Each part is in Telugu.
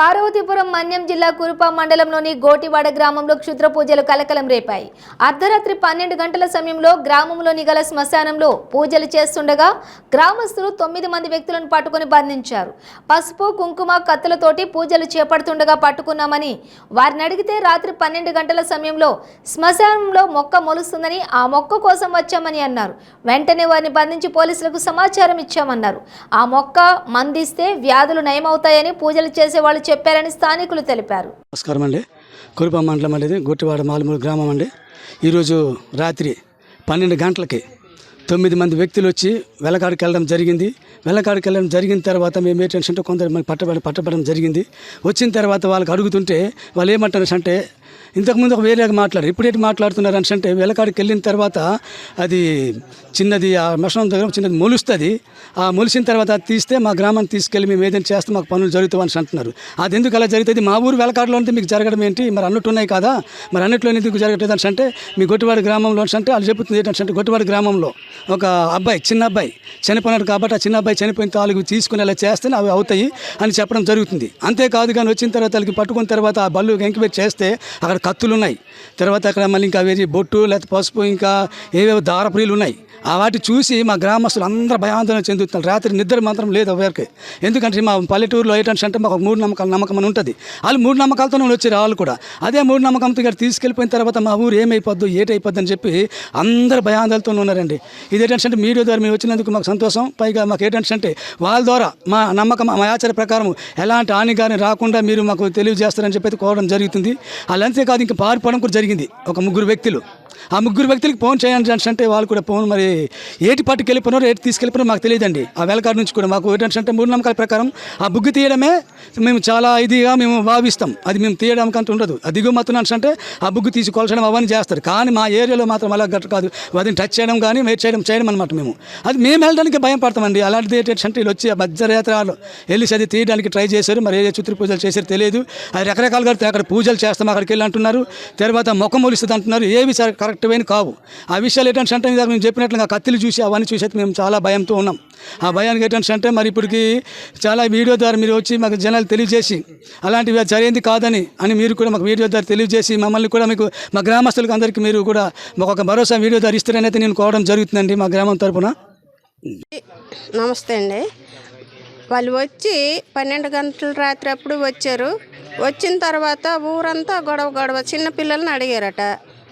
పార్వతీపురం మన్యం జిల్లా కురుప మండలంలోని గోటివాడ గ్రామంలో క్షుద్ర పూజలు కలకలం రేపాయి. అర్ధరాత్రి పన్నెండు గంటల సమయంలో గ్రామంలోని గల శ్మశానంలో పూజలు చేస్తుండగా గ్రామస్తులు తొమ్మిది మంది వ్యక్తులను పట్టుకొని బంధించారు. పసుపు కుంకుమ కత్తులతోటి పూజలు చేపడుతుండగా పట్టుకున్నామని వారిని అడిగితే రాత్రి పన్నెండు గంటల సమయంలో శ్మశానంలో మొక్క మొలుస్తుందని ఆ మొక్క కోసం వచ్చామని అన్నారు. వెంటనే వారిని బంధించి పోలీసులకు సమాచారం ఇచ్చామన్నారు. ఆ మొక్క మందిస్తే వ్యాధులు నయమవుతాయని పూజలు చేసే వాళ్ళు చెప్పారని స్థానికులు తెలిపారు. నమస్కారం అండి. కురుప మండలం అనేది గుట్టివాడ మాలమూరు గ్రామం అండి. ఈరోజు రాత్రి పన్నెండు గంటలకి తొమ్మిది మంది వ్యక్తులు వచ్చి వెలకాడికి వెళ్ళడం జరిగింది. వెలకాడికి వెళ్ళడం జరిగిన తర్వాత మేము ఏంటంటే కొందరు మంది పట్టబడి పట్టబడడం జరిగింది. వచ్చిన తర్వాత వాళ్ళకి అడుగుతుంటే వాళ్ళు ఏమంటారు అంటే ఇంతకుముందు ఒక వేరేగా మాట్లాడారు. ఇప్పుడు ఏంటి మాట్లాడుతున్నారు అని అంటే వెలకాడికి వెళ్ళిన తర్వాత అది చిన్నది ఆ మషనం దగ్గర చిన్నది మొలుస్తుంది. ఆ మొలిసిన తర్వాత అది తీస్తే మా గ్రామాన్ని తీసుకెళ్ళి మేము ఏదైనా చేస్తే మాకు పనులు జరుగుతావు అని అంటున్నారు. అది ఎందుకు అలా జరుగుతుంది? మా ఊరు వెలకాడలో ఉంటే మీకు జరగడం ఏంటి? మరి అన్నట్టు ఉన్నాయి కదా? మరి అన్నిట్లో ఎందుకు జరగట్లేదు అని అంటే మీ గొట్టివాడి గ్రామంలో అంటే వాళ్ళు చెబుతుంది ఏంటంటే గొట్టివాడి గ్రామంలో ఒక అబ్బాయి చిన్న అబ్బాయి చనిపోయినాడు కాబట్టి ఆ చిన్న అబ్బాయి చనిపోయిన తాలూకు తీసుకుని అలా చేస్తేనే అవి అవుతాయి అని చెప్పడం జరుగుతుంది. అంతేకాదు కానీ వచ్చిన తర్వాత వాళ్ళకి పట్టుకున్న తర్వాత ఆ బళ్ళు ఎంకిపెట్టి చేస్తే అక్కడ కత్తులు ఉన్నాయి తర్వాత అక్కడ మళ్ళీ ఇంకా వేరే బొట్టు లేకపోతే పసుపు ఇంకా ఏవేవో దారపురీలు ఉన్నాయి. ఆ వాటి చూసి మా గ్రామస్తులు అందరూ భయాందోళన చెందుతున్నారు. రాత్రి నిద్ర మాత్రం లేదు ఎవరికి ఎందుకంటే మా పల్లెటూరులో ఏంటంటే అంటే మాకు మూడు నమ్మకాలు నమ్మకం అని ఉంటుంది. వాళ్ళు మూడు నమ్మకాలతోనే వచ్చారు వాళ్ళు కూడా. అదే మూడు నమ్మకంతో ఇక్కడ తీసుకెళ్ళిపోయిన తర్వాత మా ఊరు ఏమైపోద్దు ఏటైపోద్దు అని చెప్పి అందరు భయాందోళనతో ఉన్నారండి. ఇది ఏంటంటే మీడియా ద్వారా మేము వచ్చినందుకు మాకు సంతోషం. పైగా మాకు ఏంటంటే వాళ్ళ ద్వారా మా నమ్మకం మా ఆచార ప్రకారం ఎలాంటి హాని కానీ రాకుండా మీరు మాకు తెలియజేస్తారని చెప్పి కోరడం జరుగుతుంది. వాళ్ళంతే కాదు ఇంకా పారిపోవడం కూడా జరిగింది. ఒక ముగ్గురు వ్యక్తులు. ఆ ముగ్గురు వ్యక్తులకి ఫోన్ చేయండి అంటే వాళ్ళు కూడా ఫోన్ మరి ఏటి పట్టుకు వెళ్ళిపోయినారు ఏటి తీసుకెళ్ళిపోయినారు మాకు తెలియదండి. ఆ వెలకాడ నుంచి కూడా మాకు ఏంటంటే అంటే నమ్మకాల ప్రకారం ఆ బుగ్గు తీయడమే మేము చాలా ఇదిగా మేము భావిస్తాం. అది మేము తీయడానికి అంటూ ఉండదు. ఆ దిగువ మొత్తం అంటే ఆ బుగ్గు తీసి కొలచడం అవన్నీ చేస్తారు. కానీ మా ఏరియాలో మాత్రం అలా గట్ట కాదు. వాటిని టచ్ చేయడం కానీ మేట్ చేయడం చేయడం అనమాట మేము. అది మేము వెళ్ళడానికి భయం పడతామండి. అలాంటిది ఏంటంటే వీళ్ళు వచ్చి ఆ మధ్యరేత్రాలు వెళ్ళి అది తీయడానికి ట్రై చేశారు. మరి ఏదో చిత్ర పూజలు చేశారు తెలియదు. అది రకరకాలుగా అక్కడ పూజలు చేస్తాం. అక్కడికి వెళ్ళి అంటున్నారు. తర్వాత ముఖం మొలిస్తుంది అంటున్నారు. ఏవి కరెక్ట్ అయిన కావు. ఆ విషయాలు ఏంటంటే అంటే ఇందాక మేము చెప్పినట్లుగా కత్తిలు చూసి అవన్నీ చూసి అయితే మేము చాలా భయంతో ఉన్నాం. ఆ భయానికి ఏంటంటే అంటే మరి ఇప్పటికి చాలా వీడియో ద్వారా మీరు వచ్చి మాకు జనాలు తెలియజేసి అలాంటివి జరిగింది కాదని అని మీరు కూడా మాకు వీడియో ద్వారా తెలియజేసి మమ్మల్ని కూడా మీకు మా గ్రామస్తులకు అందరికీ మీరు కూడా మాకు ఒక భరోసా వీడియో ద్వారా ఇస్తారని అయితే నేను కోవడం జరుగుతుందండి మా గ్రామం తరఫున నమస్తే అండి. వాళ్ళు వచ్చి పన్నెండు గంటల రాత్రి అప్పుడు వచ్చారు. వచ్చిన తర్వాత ఊరంతా గొడవ గొడవ. చిన్నపిల్లల్ని అడిగారట.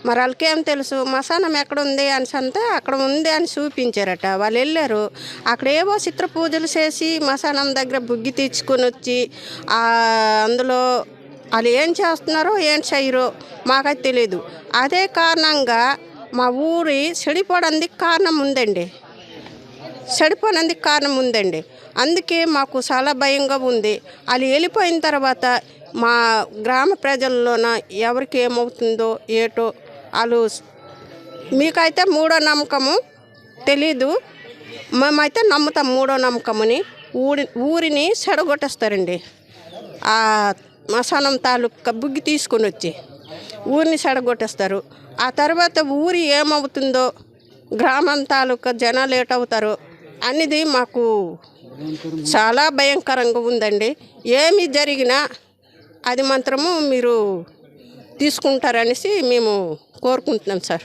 మరి వాళ్ళకేం తెలుసు? మసానం ఎక్కడ ఉంది అని అంతా అక్కడ ఉంది అని చూపించారట. వాళ్ళు వెళ్ళారు. అక్కడ ఏవో చిత్ర పూజలు చేసి మసానం దగ్గర బుగ్గి తెచ్చుకొని వచ్చి అందులో వాళ్ళు ఏం చేస్తున్నారో ఏం చేయరో మాకైతే తెలియదు అదే కారణంగా మా ఊరి చెడిపోవడానికి కారణం ఉందండి. చెడిపోనందుకు కారణం ఉందండి. అందుకే మాకు చాలా భయంగా ఉంది. అది వెళ్ళిపోయిన తర్వాత మా గ్రామ ప్రజల్లోన ఎవరికి ఏమవుతుందో ఏటో వాళ్ళు మీకైతే మూడో నమ్మకము తెలీదు. మేమైతే నమ్ముతాం మూడో నమ్మకముని. ఊరి ఊరిని సెడగొట్టేస్తారండి ఆ మసానం తాలూకా బుగ్గి తీసుకొని వచ్చి ఊరిని సెడగొట్టేస్తారు ఆ తర్వాత ఊరి ఏమవుతుందో గ్రామం తాలూకా జనాలు ఏటవుతారో అనేది మాకు చాలా భయంకరంగా ఉందండి. ఏమి జరిగినా అది మాత్రము మీరు తీసుకుంటారనేసి మేము కోరుకుంటున్నాం సార్.